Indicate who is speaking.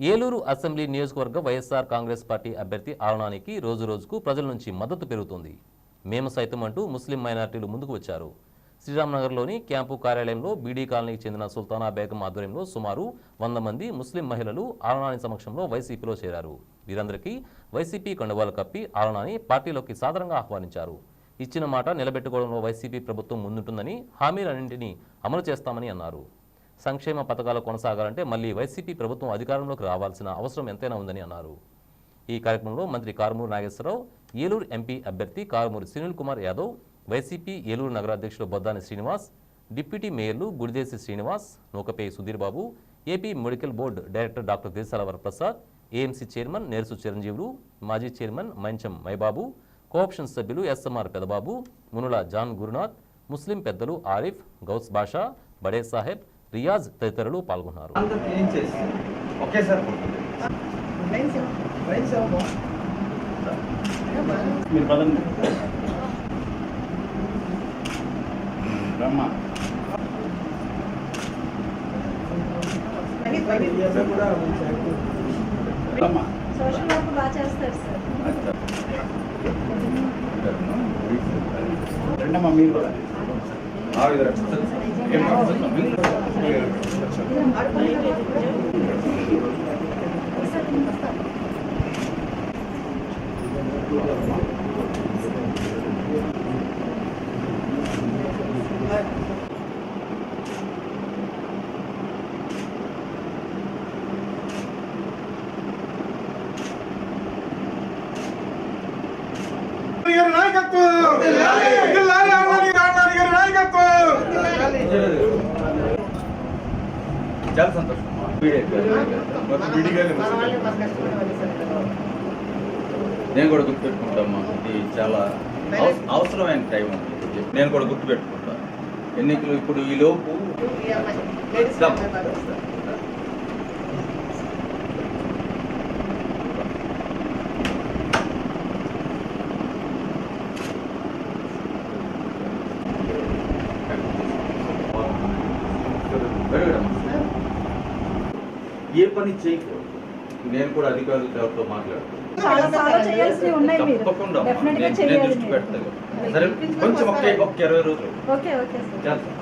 Speaker 1: Eluru assembly నియోజకవర్గ YSR Congress party అభ్యర్థి ఆరణానికి రోజు రోజుకు ప్రజల నుంచి మద్దతు పెరుగుతుంది. మేము సైతం అంటూ ముస్లిం మైనార్టీలు ముందుకు వచ్చారు. శ్రీరామ్నగర్లోని క్యాంపు కార్యాలయంలో బీడీ కాలనీకి చెందిన సుల్తానా బేగం ఆధ్వర్యంలో సుమారు వంద మంది ముస్లిం మహిళలు ఆరణాని సమక్షంలో వైసీపీలో చేరారు. వీరందరికీ వైసీపీ కండువాలు కప్పి ఆరణాని పార్టీలోకి సాదరంగా ఆహ్వానించారు. ఇచ్చిన మాట నిలబెట్టుకోవడంలో వైసీపీ ప్రభుత్వం ముందుంటుందని హామీలన్నింటినీ అమలు చేస్తామని అన్నారు. సంక్షేమ పథకాలు కొనసాగాలంటే మళ్ళీ వైసీపీ ప్రభుత్వం అధికారంలోకి రావాల్సిన అవసరం ఎంతైనా ఉందని అన్నారు. ఈ కార్యక్రమంలో మంత్రి కారుమూరు నాగేశ్వరరావు ఏలూరు ఎంపీ అభ్యర్థి కారుమూరు సునీల్ కుమార్ యాదవ్ వైసీపీ ఏలూరు నగరాధ్యక్షుడు బొద్దాని శ్రీనివాస్ డిప్యూటీ మేయర్లు Gudidesi Srinivas నూకపే Sudheer Babu AP medical board director doctor దేశాలవర Prasad AMC chairman Nersu Chiranjeevulu మాజీ చైర్మన్ మంచం మైబాబు కోఆప్షన్ సభ్యులు ఎస్ఎంఆర్ పెదబాబు మునుల జాన్ గురునాథ్ ముస్లిం పెద్దలు ఆరిఫ్ గౌస్ బాషా బడే సాహెబ్ రియాజ్ తదితరులు పాల్గొన్నారు.
Speaker 2: సోషల్ వర్క్ బాగా చేస్తారు సార్.
Speaker 3: రెండమ్మా మీరు కూడా ఏం చాలా సంతోషం. నేను కూడా గుర్తుపెట్టుకుంటామ్మా ఇది చాలా అవస- అవసరమైన టైం అండి నేను కూడా గుర్తుపెట్టుకుంటా ఎన్నికలు ఇప్పుడు ఈ లోపు ఏ పని చేయకూడదు. నేను కూడా అధికారులతో మాట్లాడుతాను తప్పకుండా నేను- దృష్టి. పెడతాను సరే. కొంచెం ఒక్క ఇరవై రోజులు. చేస్తాను